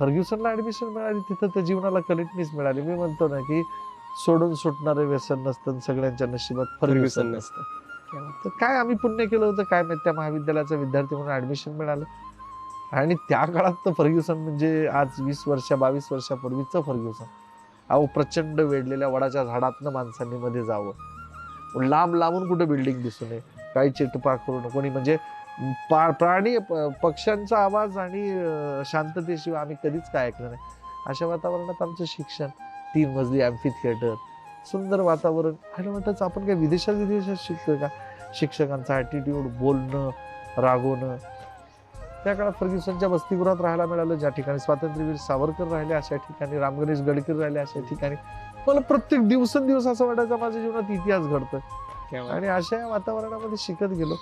फर्ग्युसनला admission मिळाली तिथं तर जीवनाला कलेक्टनीच मिळाली. मी म्हणतो ना की सोडून सुटणारे व्यसन नसतं सगळ्यांच्या नशिबात फर्ग्युसन नसतं. तर काय आम्ही पुण्य केलं होतं? काय माहीत? त्या महाविद्यालयाचा विद्यार्थी म्हणून ऍडमिशन मिळालं. आणि त्या काळात तर फर्ग्युसन म्हणजे आज वीस वर्ष बावीस वर्षापूर्वीचं फर्ग्युसन. अहो प्रचंड वेढलेल्या वडाच्या झाडातनं माणसांनी मध्ये जावं. लांब लांबून कुठे बिल्डिंग दिसू नये काही चिटपा करू नको. कोणी म्हणजे पा- प्राणी प- पक्ष्यांचा आवाज आणि अं, शांततेशिवाय आम्ही कधीच काय ऐकलं नाही. अशा वातावरणात आमचं शिक्षण तीन मजली अॅम्फी थिएटर सुंदर वातावरण. आणि वाटत आपण काय विदेशात विदेशात शिकतोय का? शिक्षकांचा ॲटिट्यूड बोलणं रागवणं. त्या काळात फर्ग्युसनच्या वसतिगृहात राहायला मिळालं ज्या ठिकाणी स्वातंत्र्यवीर सावरकर राहिले अशा ठिकाणी रामगणेश गडकरी राहिले अशा ठिकाणी. मला प्रत्येक दिवसेंदिवस असं वाटायचं माझ्या जीवनात इतिहास घडतोय. आणि अशा वातावरणामध्ये शिकत गेलो.